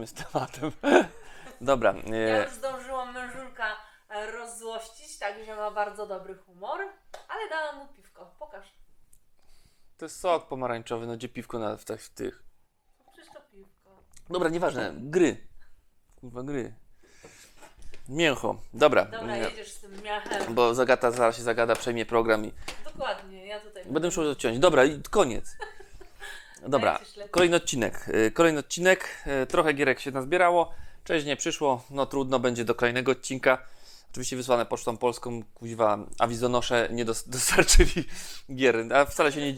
lecimy z tematem. Dobra, Ja e, już zdążyłam mężulka e, rozzłościć, także ma bardzo dobry humor, ale dałam mu piwko. Pokaż. to jest sok pomarańczowy, no gdzie piwko na, w, tych- w tych. Przecież to piwko. Dobra, nieważne, gry. Kurwa, gry. Mięcho, dobra. Dobra, jedziesz z tym miachem. Bo Zagata zaraz się zagada, przejmie program i Dokładnie, ja tutaj... będę musiał odciąć. Dobra, i koniec. Dobra, kolejny odcinek. Y, Kolejny odcinek. y, Trochę gierek się nazbierało. Cześć, nie przyszło. No trudno, będzie do kolejnego odcinka. Oczywiście wysłane pocztą polską, kuźwa, awizonosze nie dos- dostarczyli gier. A wcale się nie,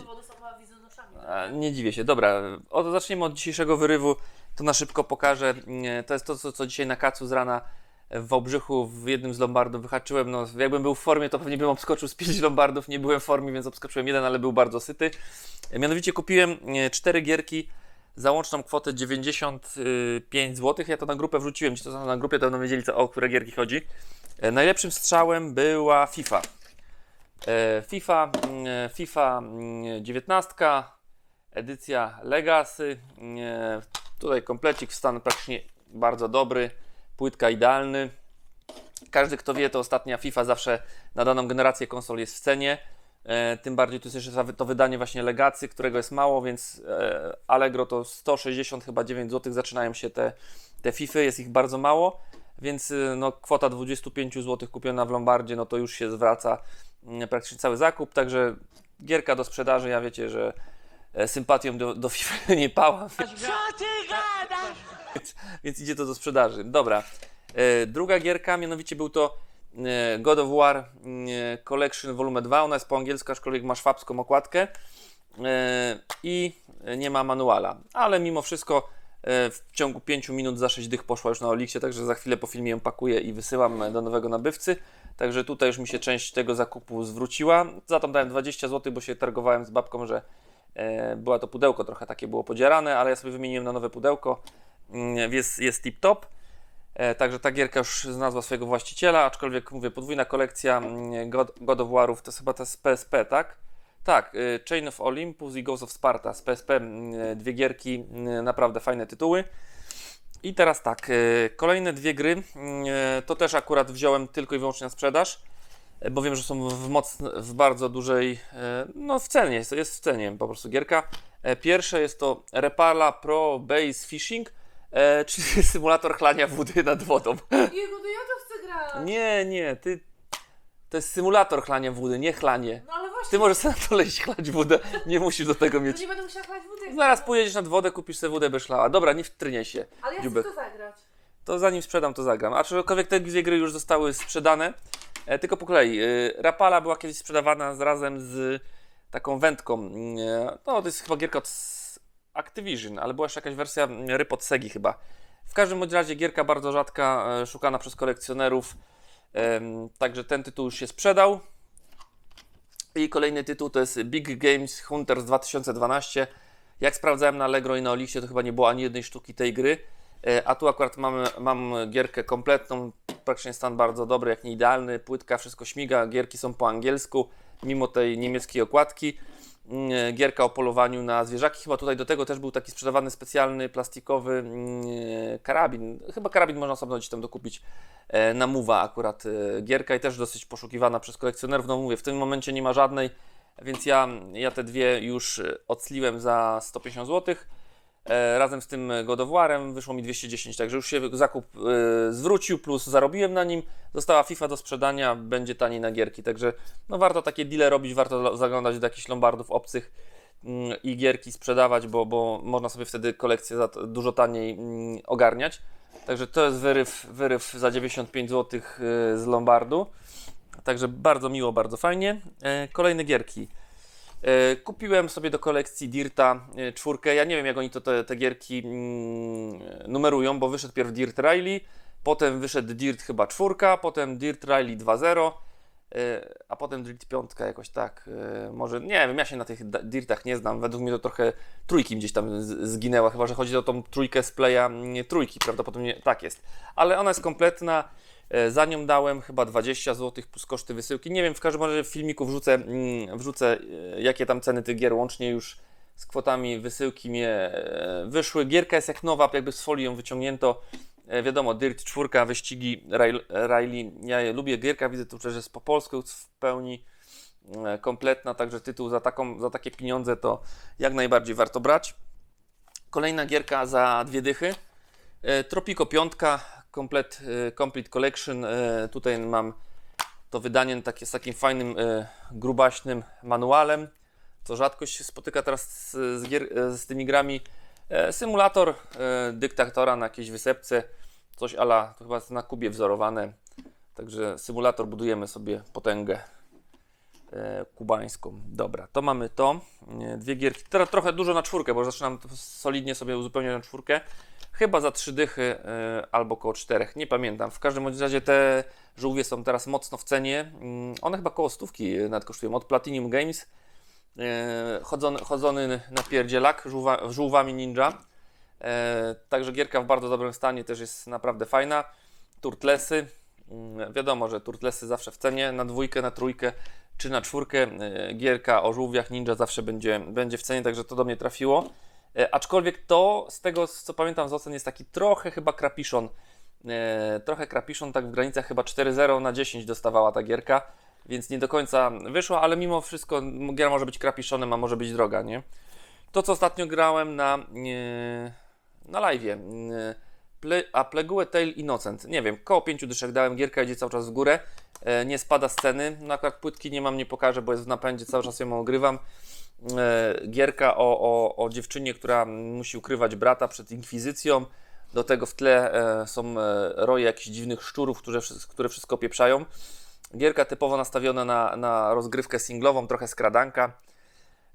a, nie dziwię się. Dobra, o, zaczniemy od dzisiejszego wyrywu. To na szybko pokażę. Nie, To jest to, co, co dzisiaj na kacu z rana w Wałbrzychu w jednym z lombardów wyhaczyłem. No, jakbym był w formie, to pewnie bym obskoczył z pięć lombardów. Nie byłem w formie, więc obskoczyłem jeden, ale był bardzo syty. Mianowicie kupiłem e, cztery gierki za łączną kwotę 95 zł. Ja to na grupę wrzuciłem. Ci to są na grupie, to będą wiedzieli, co, o które gierki chodzi. E, Najlepszym strzałem była FIFA. E, FIFA, mm, FIFA mm, 19, edycja Legacy. Tutaj komplecik, stan praktycznie bardzo dobry, płytka idealny. Każdy, kto wie, to ostatnia FIFA zawsze na daną generację konsol jest w cenie. E, tym bardziej tu jest jeszcze to wydanie właśnie Legacy, którego jest mało, więc e, Allegro to 160 chyba 9 zł zaczynają się te, te FIFA, jest ich bardzo mało, więc y, no, kwota 25 zł kupiona w Lombardzie, no to już się zwraca mm, praktycznie cały zakup, także gierka do sprzedaży, ja wiecie, że e, sympatią do, do FIFA nie pałam. Więc, więc idzie to do sprzedaży. Dobra. E, druga gierka, mianowicie był to e, God of War e, Collection Volume 2. Ona jest po angielsku, aczkolwiek ma szwabską okładkę. I nie ma manuala. Ale mimo wszystko w ciągu 5 minut za 6 dych poszła już na Oliksie, także za chwilę po filmie ją pakuję i wysyłam do nowego nabywcy. Także tutaj już mi się część tego zakupu zwróciła. Za to dałem 20 zł, bo się targowałem z babką, że była to pudełko trochę takie było podzierane, ale ja sobie wymieniłem na nowe pudełko. Mm, Jest, jest tip top. E, Także ta gierka już znalazła swojego właściciela, aczkolwiek mówię, podwójna kolekcja mm, God, God of War'ów to jest chyba ta z PSP, tak? Tak, y, Chain of Olympus i Ghost of Sparta z PSP, mm, dwie gierki, naprawdę fajne tytuły. I teraz tak, y, kolejne dwie gry, to też akurat wziąłem tylko i wyłącznie na sprzedaż, bo wiem, że są w, moc, w bardzo dużej, no w cenie, jest, jest w cenie po prostu gierka. E, Pierwsze jest to Repala Pro Base Fishing, e, czyli symulator chlania wody nad wodą. Jego, to ja to chcę grać. Nie, nie, ty. To jest symulator chlania wody, nie chlanie. No ale właśnie, Ty możesz sobie na dole iść chlać wodę, nie musisz do tego to mieć. nie będę musiała chlać wódę. Zaraz pojedziesz nad wodę, kupisz sobie wodę bez szlała. Dobra, nie wtrynie się. Ale ja dziubek. chcę to zagrać. To zanim sprzedam, to zagram. Aczkolwiek te dwie gry już zostały sprzedane. E, tylko po kolei. E, Rapala była kiedyś sprzedawana z, razem z taką wędką. E, no, to jest chyba gierka od Activision, ale była jeszcze jakaś wersja mm, ryb Segi chyba. W każdym razie gierka bardzo rzadka, e, szukana przez kolekcjonerów. Także ten tytuł już się sprzedał. I kolejny tytuł to jest Big Games Hunters 2012. Jak sprawdzałem na Allegro i na Olixie, to chyba nie było ani jednej sztuki tej gry. E, A tu akurat mam gierkę kompletną, praktycznie stan bardzo dobry, jak nie idealny, płytka, wszystko śmiga, gierki są po angielsku, mimo tej niemieckiej okładki. Mm, Gierka o polowaniu na zwierzaki, chyba tutaj do tego też był taki sprzedawany specjalny plastikowy mm, karabin. Chyba karabin można osobno gdzieś tam dokupić e, na Muwa akurat e, gierka i też dosyć poszukiwana przez kolekcjonerów. No mówię, w tym momencie nie ma żadnej, więc ja, ja te dwie już e, odsliłem za 150 zł. E, razem z tym God of War'em wyszło mi 210, także już się zakup e, zwrócił, plus zarobiłem na nim. Została FIFA do sprzedania, będzie taniej na gierki, także no warto takie deale robić, warto zaglądać do jakichś lombardów obcych mm, i gierki sprzedawać, bo, bo można sobie wtedy kolekcję za dużo taniej mm, ogarniać. Także to jest wyryw, wyryw za 95 zł z Lombardu. Także bardzo miło, bardzo fajnie. E, Kolejne gierki. E, Kupiłem sobie do kolekcji Dirta e, czwórkę. Ja nie wiem, jak oni to te, te gierki mm, numerują, bo wyszedł pierw Dirt Rally, potem wyszedł Dirt chyba czwórka, potem Dirt Rally 2.0, e, a potem Dirt piątka jakoś tak. Może nie wiem, ja się na tych Dirtach nie znam. Według mnie to trochę trójki gdzieś tam zginęła, chyba że chodzi o tą trójkę z playa mm, trójki, prawdopodobnie tak jest. Ale ona jest kompletna. E, Za nią dałem chyba 20 zł plus koszty wysyłki. Nie wiem, w każdym razie w filmiku wrzucę, mm, wrzucę e, jakie tam ceny tych gier łącznie już z kwotami wysyłki mnie e, wyszły. Gierka jest jak nowa, jakby z folii ją wyciągnięto. Wiadomo, Dirt 4, wyścigi Riley, ja je lubię. Gierka widzę tu przecież jest po polsku w pełni kompletna, także tytuł za, taką, za takie pieniądze to jak najbardziej warto brać. Kolejna gierka za dwie dychy. Tropico 5, komplet, e, Complete Collection. E, Tutaj mam to wydanie takie, z takim fajnym, e, grubaśnym manualem, co rzadko się spotyka teraz z, gier, z tymi grami. Symulator dyktatora na jakiejś wysepce, coś ala, to chyba na Kubie wzorowane. Także symulator budujemy sobie potęgę kubańską. Dobra, to mamy to. Nie, Dwie gierki. Teraz trochę dużo na czwórkę, bo zaczynam solidnie sobie uzupełniać na czwórkę. Chyba za trzy dychy e, albo koło czterech, nie pamiętam. W każdym razie te żółwie są teraz mocno w cenie. Mm, One chyba koło stówki nawet kosztują. Od Platinum Games. E, Chodzony, chodzony na pierdzielak żółwa, żółwami ninja. E, Także gierka w bardzo dobrym stanie też jest naprawdę fajna. Turtlesy. Mm, Wiadomo, że turtlesy zawsze w cenie. Na dwójkę, na trójkę czy na czwórkę. e, Gierka o żółwiach ninja zawsze będzie, będzie w cenie, także to do mnie trafiło. E, Aczkolwiek to, z tego co pamiętam z ocen, jest taki trochę chyba krapiszon. E, trochę krapiszon, tak w granicach chyba 4-0 na 10 dostawała ta gierka, więc nie do końca wyszła, ale mimo wszystko m, giera może być krapiszonem, a może być droga, nie? To, co ostatnio grałem na, na live, e, Ple, a Plegue Tale Innocent, nie wiem, koło 5 dyszek dałem, gierka idzie cały czas w górę, e, nie spada z ceny, no akurat płytki nie mam, nie pokażę, bo jest w napędzie, cały czas ją ogrywam. E, Gierka o, o, o dziewczynie, która musi ukrywać brata przed inkwizycją, do tego w tle e, są e, roje jakichś dziwnych szczurów, które, które wszystko pieprzają. Gierka typowo nastawiona na, na rozgrywkę singlową, trochę skradanka.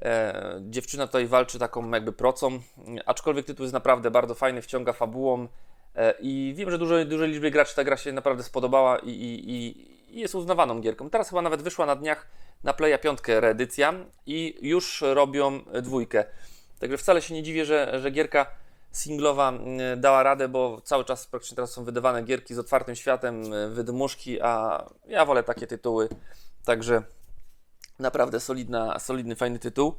E, dziewczyna tutaj walczy taką jakby procą, aczkolwiek tytuł jest naprawdę bardzo fajny, wciąga fabułą i wiem, że dużej, dużej liczbie graczy ta gra się naprawdę spodobała i, i, i, jest uznawaną gierką. Teraz chyba nawet wyszła na dniach na Playa 5 reedycja i już robią dwójkę. Także wcale się nie dziwię, że, że gierka singlowa dała radę, bo cały czas praktycznie teraz są wydawane gierki z otwartym światem, y, wydmuszki, a ja wolę takie tytuły. Także naprawdę solidna, solidny, fajny tytuł.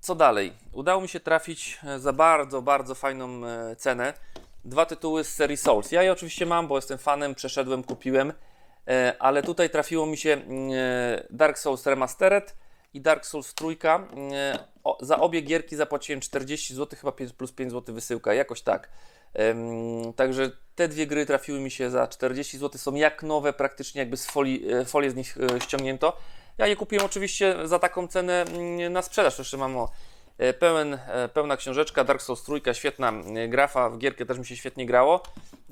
Co dalej? Udało mi się trafić e, za bardzo, bardzo fajną e, cenę. Dwa tytuły z serii Souls. Ja je oczywiście mam, bo jestem fanem, przeszedłem, kupiłem, e, ale tutaj trafiło mi się mm, e, Dark Souls Remastered i Dark Souls trójka. E, za obie gierki zapłaciłem 40 zł, chyba 5 plus 5 zł wysyłka, jakoś tak. Także te dwie gry trafiły mi się za 40 zł, są jak nowe, praktycznie jakby z folii, folię z nich ściągnięto. Ja je kupiłem oczywiście za taką cenę mm, na sprzedaż, jeszcze mam o pełen, e, pełna książeczka, Dark Souls trójka, świetna e, grafa, w gierkę też mi się świetnie grało,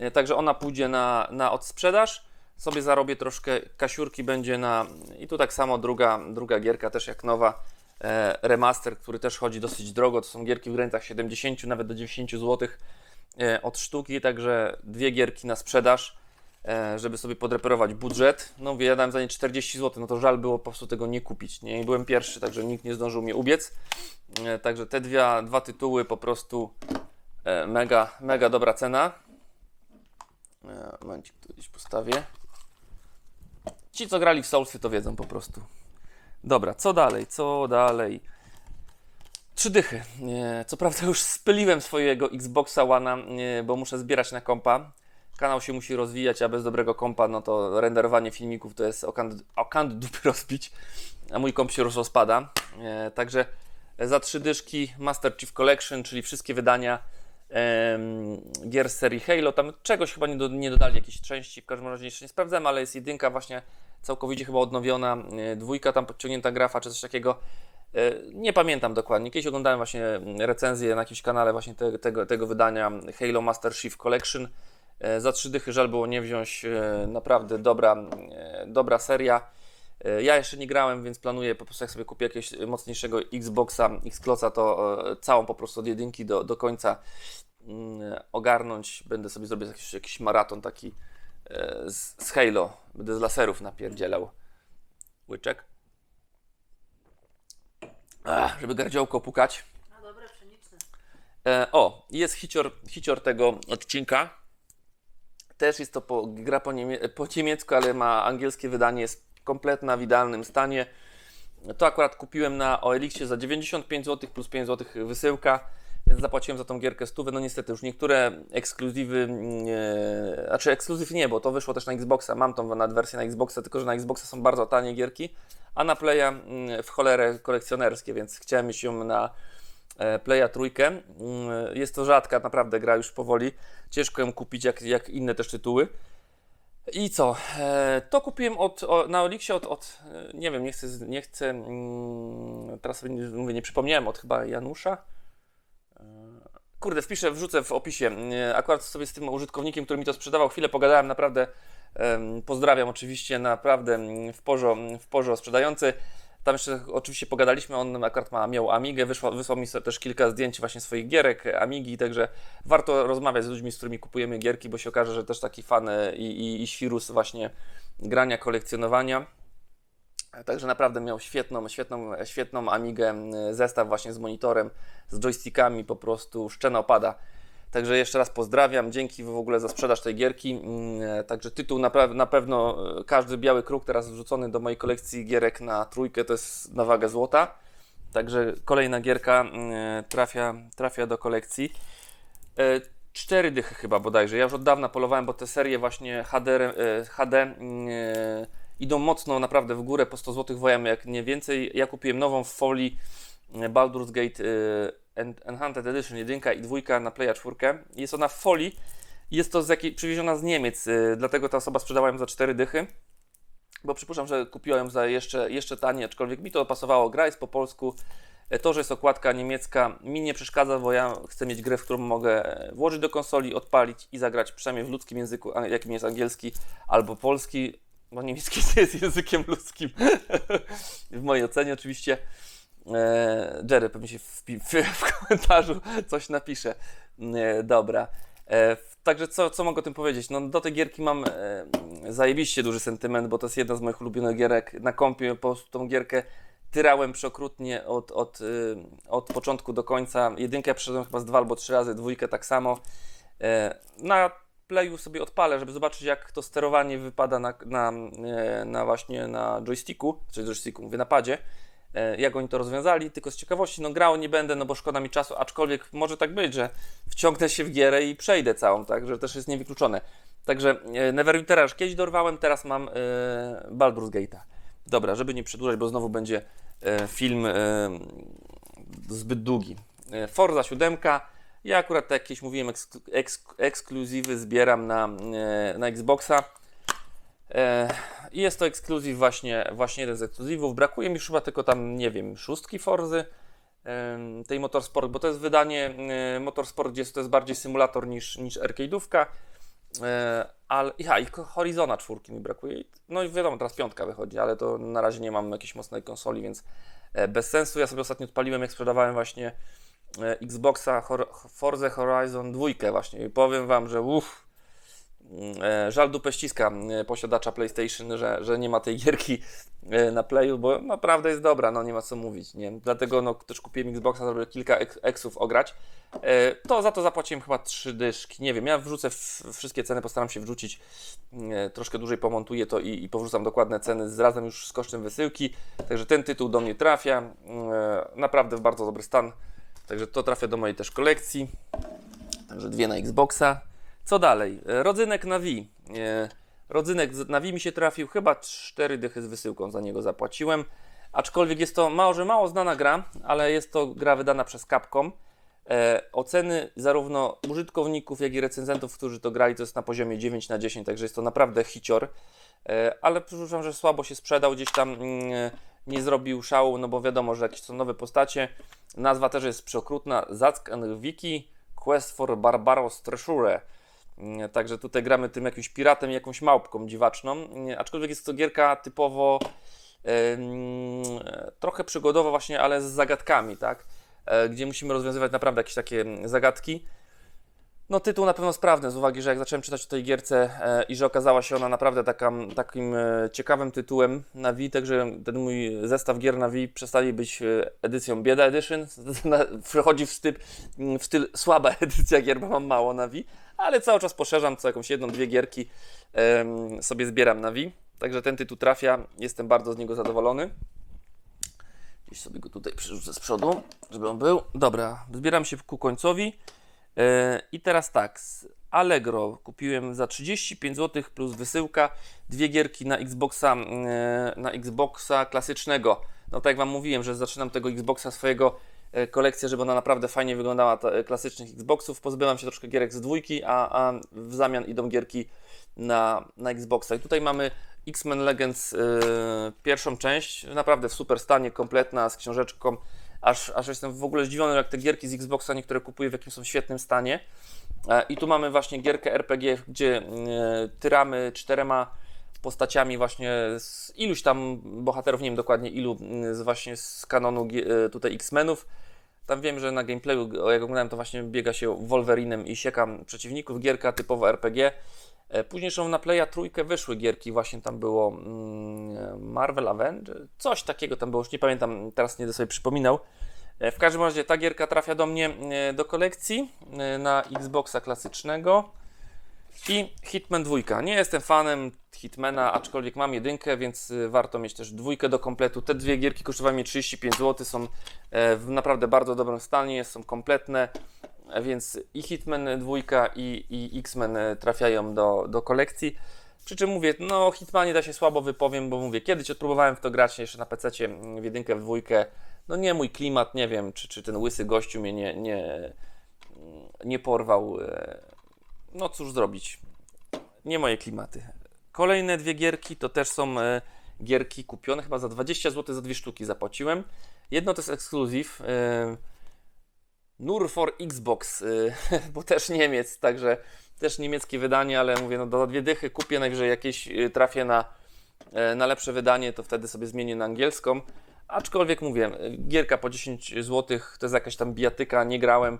E, także ona pójdzie na, na odsprzedaż, sobie zarobię troszkę, kasiurki będzie na, i tu tak samo druga, druga gierka też jak nowa, e, remaster, który też chodzi dosyć drogo, to są gierki w granicach 70, nawet do 90 zł e, od sztuki, także dwie gierki na sprzedaż, e, żeby sobie podreperować budżet. No mówię, ja dałem za nie 40 zł, no to żal było po prostu tego nie kupić, nie? I byłem pierwszy, także nikt nie zdążył mnie ubiec. E, Także te dwie, dwa tytuły po prostu e, mega, mega dobra cena. E, Momencik, tu gdzieś postawię. Ci, co grali w Soulsy, to wiedzą po prostu. Dobra, co dalej, co dalej? Trzy dychy. Co prawda już spyliłem swojego Xboxa nie, bo muszę zbierać na kompa. Kanał się musi rozwijać, a bez dobrego kompa, no to renderowanie filmików to jest okant, dupy rozbić, a mój komp się rozpada. E, także za trzy dyszki Master Chief Collection, czyli wszystkie wydania em, gier z serii Halo. Tam czegoś chyba nie, do, nie dodali, jakieś części, w każdym razie jeszcze nie sprawdzam, ale jest jedynka właśnie całkowicie chyba odnowiona, e, dwójka tam podciągnięta grafa czy coś takiego. E, Nie pamiętam dokładnie. Kiedyś oglądałem właśnie recenzję na jakimś kanale właśnie te, tego, tego wydania Halo Master Chief Collection. E, Za trzy dychy żal było nie wziąć. e, Naprawdę dobra, e, dobra seria. Ja jeszcze nie grałem, więc planuję po prostu jak sobie kupię jakiegoś mocniejszego Xboxa, Xclosa, to całą po prostu od jedynki do, do końca mm, ogarnąć. Będę sobie zrobić jakiś, jakiś maraton taki z, z Halo. Będę z laserów napierdzielał. Łyczek. Ach, żeby gardziołko pukać. No dobre, pszeniczne. E, o, jest hicior, hicior tego odcinka. Też jest to po, gra po, niemie, po niemiecku, ale ma angielskie wydanie, jest kompletna w idealnym stanie. To akurat kupiłem na OLX za 95 zł plus 5 zł wysyłka, więc zapłaciłem za tą gierkę stówę. No niestety już niektóre ekskluzywy, nie, znaczy ekskluzyw nie, bo to wyszło też na Xboxa. Mam tą nawet wersję na Xboxa, tylko że na Xboxa są bardzo tanie gierki, a na Playa mm, w cholerę kolekcjonerskie, więc chciałem mieć ją na e, Playa trójkę. Mm, Jest to rzadka naprawdę gra już powoli. Ciężko ją kupić jak, jak inne też tytuły. I co? E, to kupiłem od, na Olixie od, od, e, nie wiem, nie chcę, nie chcę, mm, teraz mówię, nie przypomniałem, od chyba Janusza. E, Kurde, wpiszę, wrzucę w opisie. E, Akurat sobie z tym użytkownikiem, który mi to sprzedawał, chwilę pogadałem, naprawdę pozdrawiam oczywiście, naprawdę mm, w porzo, w porzo sprzedający. Tam jeszcze oczywiście pogadaliśmy, on akurat ma, miał Amigę, wysłał mi też kilka zdjęć właśnie swoich gierek, Amigi, także warto rozmawiać z ludźmi, z którymi kupujemy gierki, bo się okaże, że też taki fan e, i, i, i świrus właśnie grania, kolekcjonowania. Także naprawdę miał świetną, świetną, świetną Amigę, m, zestaw właśnie z monitorem, z joystickami, po prostu szczena opada. Także jeszcze raz pozdrawiam, dzięki w ogóle za sprzedaż tej gierki. Mm, Także tytuł na, pe- na pewno, e, każdy biały kruk teraz wrzucony do mojej kolekcji gierek na trójkę to jest na wagę złota. Także kolejna gierka mm, trafia, trafia do kolekcji. E, Cztery dychy chyba bodajże. Ja już od dawna polowałem, bo te serie właśnie HD, e, HD mm, e, idą mocno naprawdę w górę, po 100 zł wojem jak nie więcej. Ja kupiłem nową w folii e, Baldur's Gate e, Enhanced Edition 1 i 2 na Playa 4. Jest ona w folii. Jest to z jakiej, przywieziona z Niemiec, e, dlatego ta osoba sprzedała ją za 4 dychy. Bo przypuszczam, że kupiła ją za jeszcze, jeszcze taniej, aczkolwiek mi to pasowało. Gra jest po polsku. E, To, że jest okładka niemiecka, mi nie przeszkadza, bo ja chcę mieć grę, w którą mogę e, włożyć do konsoli, odpalić i zagrać przynajmniej w ludzkim języku, jakim jest angielski albo polski, bo niemiecki jest językiem ludzkim. w mojej ocenie oczywiście. E, Jerry pewnie się w, w, w komentarzu coś napisze. E, dobra. E, Także co, co mogę o tym powiedzieć? No, do tej gierki mam zajebiście duży sentyment, bo to jest jedna z moich ulubionych gierek. Na kompie po prostu tą gierkę tyrałem przeokrutnie od, od, od początku do końca. Jedynkę przeszedłem chyba z dwa albo trzy razy, dwójkę tak samo. Na playu sobie odpalę, żeby zobaczyć jak to sterowanie wypada na, na, na właśnie na joysticku, czy joysticku, mówię na padzie. E, jak oni to rozwiązali, tylko z ciekawości, no grał nie będę, no bo szkoda mi czasu, aczkolwiek może tak być, że wciągnę się w gierę i przejdę całą, tak, że też jest niewykluczone. Także e, Neverwintera już kiedyś dorwałem, teraz mam e, Baldur's Gate'a. Dobra, żeby nie przedłużać, bo znowu będzie e, film zbyt długi. Forza 7. Ja akurat, tak jak jakieś mówiłem, eksk- eksk- ekskluzywy zbieram na, na Xboxa. E, I jest to ekskluzyw właśnie, właśnie jeden z ekskluzywów. Brakuje mi chyba tylko tam, nie wiem, szóstki Forzy, tej Motorsport, bo to jest wydanie e, Motorsport, gdzie to jest bardziej symulator niż, niż arcade'ówka. E, ale, ja, i Horizona czwórki mi brakuje. No i wiadomo, teraz piątka wychodzi, ale to na razie nie mam jakiejś mocnej konsoli, więc bez sensu. Ja sobie ostatnio odpaliłem, jak sprzedawałem właśnie Xboxa Forza Horizon 2 właśnie i powiem Wam, że uff, żal dupę ściska e, posiadacza PlayStation, że, że nie ma tej gierki e, na Playu, bo naprawdę jest dobra, no nie ma co mówić, nie? Dlatego no, też kupiłem Xboxa, żeby kilka ek- eksów ograć. E, To za to zapłaciłem chyba trzy dyszki, nie wiem, ja wrzucę wszystkie ceny, postaram się wrzucić, e, troszkę dłużej pomontuję to i, i powrzucam dokładne ceny z razem już z kosztem wysyłki, także ten tytuł do mnie trafia, e, naprawdę w bardzo dobry stan, także to trafia do mojej też kolekcji, także dwie na Xboxa. Co dalej? E, Rodzynek na Wii. E, Rodzynek na Wii mi się trafił, chyba cztery dychy z wysyłką za niego zapłaciłem. Aczkolwiek jest to może mało znana gra, ale jest to gra wydana przez Capcom. E, oceny zarówno użytkowników, jak i recenzentów, którzy to grali, to jest na poziomie 9 na 10, także jest to naprawdę hicior. Ale przypuszczam, że słabo się sprzedał, gdzieś tam mm, nie zrobił szału, no bo wiadomo, że jakieś są nowe postacie. Nazwa też jest przeokrutna. Zack and Wiki Quest for Barbaros Treasure. Także tutaj gramy tym jakimś piratem, jakąś małpką dziwaczną. Aczkolwiek jest to gierka typowo trochę przygodowa właśnie, ale z zagadkami, tak? E, Gdzie musimy rozwiązywać naprawdę jakieś takie zagadki. No tytuł na pewno sprawny, z uwagi, że jak zacząłem czytać o tej gierce e, i że okazała się ona naprawdę taka, takim e, ciekawym tytułem na Wii, także ten mój zestaw gier na Wii przestali być e, edycją Bieda Edition, przechodzi w, styl, w styl słaba edycja gier, bo mam mało na Wii, ale cały czas poszerzam, co jakąś jedną, dwie gierki em, sobie zbieram na Wii, także ten tytuł trafia, jestem bardzo z niego zadowolony. Gdzieś sobie go tutaj przerzucę z przodu, żeby on był. Dobra, zbieram się ku końcowi. E, I teraz tak, z Allegro kupiłem za 35 zł plus wysyłka dwie gierki na Xboxa, e, na Xboxa klasycznego. No tak jak Wam mówiłem, że zaczynam tego Xboxa swojego e, kolekcję, żeby ona naprawdę fajnie wyglądała, ta, klasycznych Xboxów. Pozbyłam się troszkę gierek z dwójki, a, a w zamian idą gierki na, na Xboxa. I tutaj mamy X-Men Legends e, pierwszą część, naprawdę w super stanie, kompletna, z książeczką. Aż, aż jestem w ogóle zdziwiony, jak te gierki z Xboxa niektóre kupuję w jakim są świetnym stanie. E, I tu mamy właśnie gierkę RPG, gdzie e, tyramy czterema postaciami właśnie z iluś tam bohaterów, nie wiem dokładnie ilu, z właśnie z kanonu e, tutaj X-Menów. Tam wiem, że na gameplayu, jak oglądałem, to właśnie biega się Wolverinem i siekam przeciwników. Gierka typowo RPG. E, Później są na Playa trójkę wyszły gierki, właśnie tam było mm, Marvel Avenger, coś takiego tam było, już nie pamiętam, teraz nie będę sobie przypominał. E, W każdym razie ta gierka trafia do mnie e, do kolekcji na Xboxa klasycznego i Hitman 2. Nie jestem fanem Hitmana, aczkolwiek mam jedynkę, więc warto mieć też dwójkę do kompletu. Te dwie gierki kosztowały mnie 35 zł, są w naprawdę bardzo dobrym stanie, są kompletne, więc i Hitman 2 i, i X-Men e, trafiają do, do kolekcji. Przy czym mówię, no Hitmanie da się słabo wypowiem, bo mówię, kiedyś odpróbowałem w to grać jeszcze na PC w jedynkę, w dwójkę. No nie mój klimat, nie wiem, czy, czy ten łysy gościu mnie nie, nie, nie porwał. e, No cóż zrobić, nie moje klimaty. Kolejne dwie gierki to też są e, gierki kupione chyba za 20 zł za dwie sztuki zapłaciłem. Jedno to jest ekskluzyw. Nur for Xbox, y, bo też Niemiec, także też niemieckie wydanie, ale mówię, no do dwie dychy kupię, najwyżej jakieś y, trafię na, e, na lepsze wydanie, to wtedy sobie zmienię na angielską. Aczkolwiek mówię, y, gierka po 10 zł, to jest jakaś tam bijatyka, nie grałem.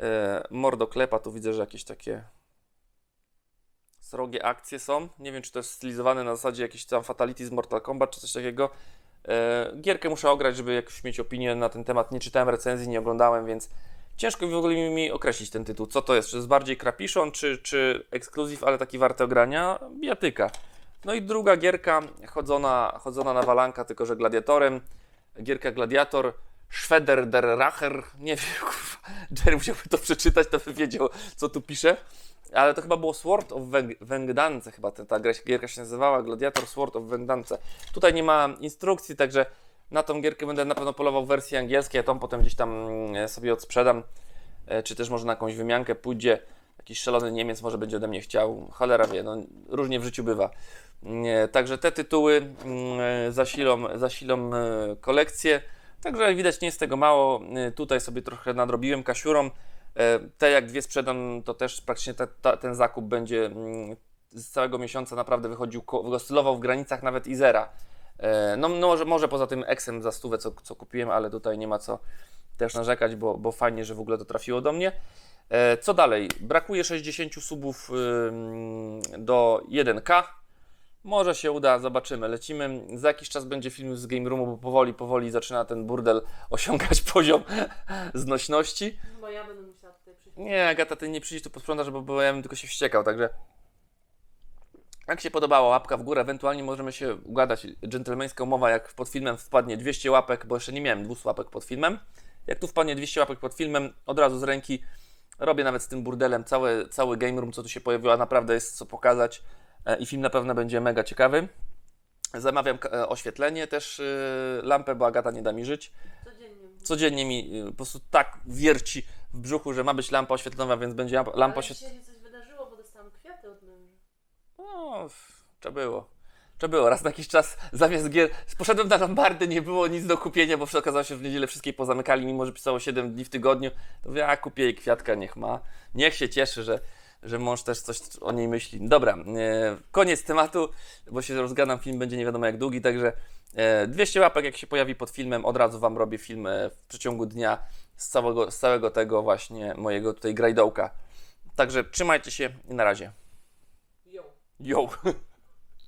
E, Mordo klepa, tu widzę, że jakieś takie srogie akcje są. Nie wiem, czy to jest stylizowane na zasadzie jakiś tam Fatality z Mortal Kombat, czy coś takiego. E, Gierkę muszę ograć, żeby jakoś mieć opinię na ten temat. Nie czytałem recenzji, nie oglądałem, więc ciężko w ogóle mi, określić ten tytuł. Co to jest? Czy to jest bardziej krapiszon, czy, czy ekskluzyw, ale taki warty ogrania? Bijatyka. No i druga gierka, chodzona, chodzona na walanka, tylko że gladiatorem. Gierka Gladiator, Schweder der Racher. Nie wiem, kurwa. Jerry musiałby to przeczytać, to by wiedział, co tu pisze. Ale to chyba było Sword of Vengeance, chyba ta, ta gierka się nazywała, Gladiator Sword of Vengeance. Tutaj nie ma instrukcji, także na tą gierkę będę na pewno polował w wersji angielskiej, a tą potem gdzieś tam mm, sobie odsprzedam, E, czy też może na jakąś wymiankę pójdzie. Jakiś szalony Niemiec może będzie ode mnie chciał, cholera wie, no różnie w życiu bywa. Nie, Także te tytuły mm, zasilą, zasilą e, kolekcję. Także widać nie jest tego mało. E, Tutaj sobie trochę nadrobiłem kasiurą. E, Te jak dwie sprzedam, to też praktycznie ta, ten zakup będzie mm, z całego miesiąca naprawdę wychodził, oscylował w granicach nawet i zera. E, No, no może, może poza tym Exem za stówę, co, co kupiłem, ale tutaj nie ma co też narzekać, bo, bo fajnie, że w ogóle to trafiło do mnie. E, Co dalej? Brakuje 60 subów do 1K. Może się uda, zobaczymy. Lecimy. Za jakiś czas będzie film z Game Roomu, bo powoli, powoli zaczyna ten burdel osiągać poziom znośności. Bo ja będę musiała tutaj przyjść. Nie, Agata, ty nie przyjdź tu posprzątasz, bo, bo ja bym tylko się wściekał, także... Jak się podobało, łapka w górę, ewentualnie możemy się ugadać. Dżentelmeńska umowa, jak pod filmem wpadnie 200 łapek, bo jeszcze nie miałem 200 łapek pod filmem. Jak tu wpadnie 200 łapek pod filmem, od razu z ręki robię nawet z tym burdelem cały, cały game room, co tu się pojawiło, a naprawdę jest co pokazać e, i film na pewno będzie mega ciekawy. Zamawiam e, oświetlenie też, e, lampę, bo Agata nie da mi żyć Codziennie. codziennie mi po prostu tak wierci w brzuchu, że ma być lampa oświetlona, więc będzie lampa oświetlona. dzisiaj się coś wydarzyło, bo dostałam kwiaty od męża. No, trzeba było. Trzeba było. Raz na jakiś czas zamiast gier. Poszedłem na Lombardy, nie było nic do kupienia, bo okazało się, że w niedzielę wszystkie pozamykali, mimo że pisało 7 dni w tygodniu. To mówię, a kupię jej kwiatka, niech ma. Niech się cieszy, że, że mąż też coś o niej myśli. Dobra, e, koniec tematu, bo się rozgadam, film będzie nie wiadomo jak długi, także e, 200 łapek jak się pojawi pod filmem, od razu Wam robię film e, w przeciągu dnia z całego, z całego tego właśnie mojego tutaj grajdołka. Także trzymajcie się i na razie. Yo.